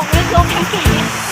ลงลึกลงทั้งที